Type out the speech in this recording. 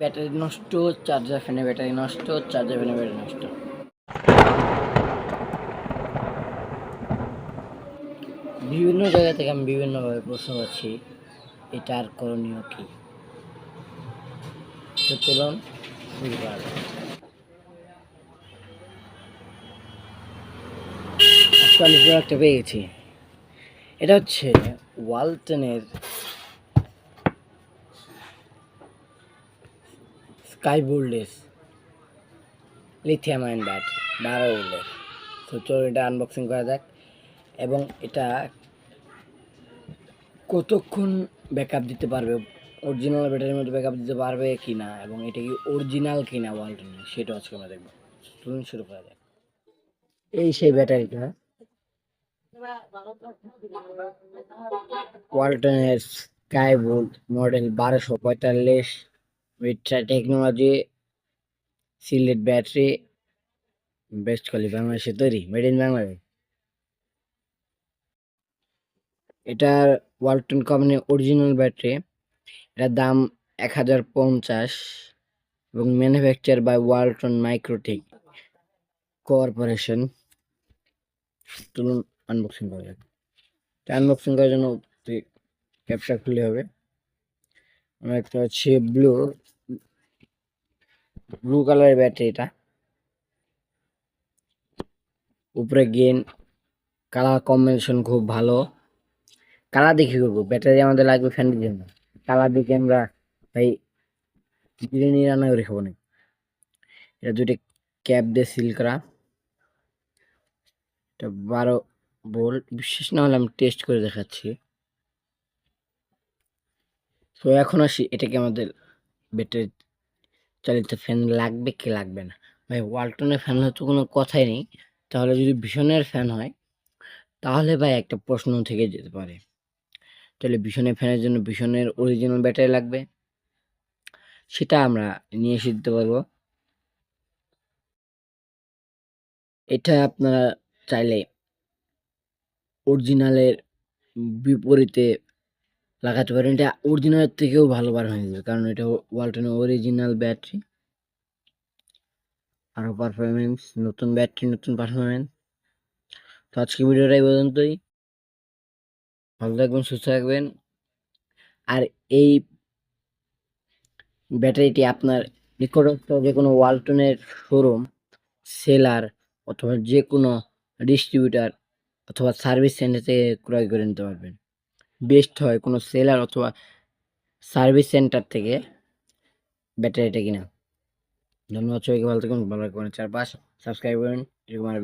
Battery নষ্ট, charger ফ্যানে battery নষ্ট, চার্জার ফ্যানে ব্যাটারি নষ্ট। বিভিন্ন জায়গা থেকে আমি বিভিন্নভাবে প্রশ্ন পাচ্ছি এটার করণীয় কি? চলুন একটা পেয়ে গেছি। এটা হচ্ছে ওয়ালটনের স্কাই বোল্ডেস লিথিয়াম আয়ন ব্যাটারি বারো ভোল্টের তো চলুন এটা আনবক্সিং করা যাক। এবং এটা কতক্ষণ ব্যাকআপ দিতে পারবে? অরিজিনাল ব্যাটারির মধ্যে ব্যাকআপ দিতে পারবে কি না? এবং এটা কি অরিজিনাল কি না? ওয়ালটনের সেটা আজকে আমরা দেখব। চলুন শুরু করা যাক। এই সেই ব্যাটারিটা ওয়ালটনের স্কাই বোল্ট মডেল বারোশো পঁয়তাল্লিশ। মিট্রা technology Sylhet battery best quality বাংলাদেশে তৈরি মেড ইন বাংলাদেশ এটার ওয়ালটন কোম্পানির অরিজিনাল ব্যাটারি এটার দাম এক হাজার পঞ্চাশ এবং manufacture by Walton Microtech corporation চলুন আনবক্সিং করা যাক। আনবক্সিং করার জন্য ক্যাপটা খুলে হবে। একটা হচ্ছে ব্লু ব্লু কালারের ব্যাটারি এটা। উপরে গেন কালার কম্বিনেশন খুব ভালো। কালার দেখে করব? ব্যাটারি আমাদের লাগবে ফ্যানের জন্য কালার দেখে আমরা ভাই বিরিয়ানি রান্না করে খাব না এটা দুটো ক্যাপ দিয়ে সিল করা। এটা বারো বোল্ট বিশেষ না হলে আমি টেস্ট করে দেখাচ্ছি। তো এখন আসি, এটাকে আমাদের ব্যাটারি চালিত ফ্যান লাগবে কি লাগবে না? ভাই ওয়ালটনের ফ্যান হয়তো কোনো কথাই নেই, তাহলে যদি ভীষণের ফ্যান হয়, তাহলে ভাই একটা প্রশ্ন থেকে যেতে পারে। তাহলে ভীষণের ফ্যানের জন্য ভীষণের অরিজিনাল ব্যাটারি লাগবে? সেটা আমরা নিয়ে এসে দিতে পারব। এটা আপনারা চাইলে অরিজিনালের বিপরীতে লাগাতে পারেন এটা অরিজিনালের থেকেও ভালো বার হয়ে যাবে কারণ এটা ওয়ালটনের অরিজিনাল ব্যাটারি আরও পারফরমেন্স নতুন ব্যাটারি নতুন পারফরমেন্স তো আজকে ভিডিওটা এই পর্যন্তই। ভালো থাকবেন, সুস্থ থাকবেন। আর এই ব্যাটারিটি আপনার নিকটস্থ যে কোনো ওয়ালটনের শোরুম সেলার অথবা যে কোনো ডিস্ট্রিবিউটার অথবা সার্ভিস সেন্টার থেকে ক্রয় করে নিতে পারবেন। বেস্ট হয় কোনো সেলার অথবা সার্ভিস সেন্টার থেকে ব্যাটারিটা কিনা। ধন্যবাদ সবাইকে, ভালো থাকুন, ভালো রাখবেন, চারপাশ সাবস্ক্রাইব করেন, এরকম আর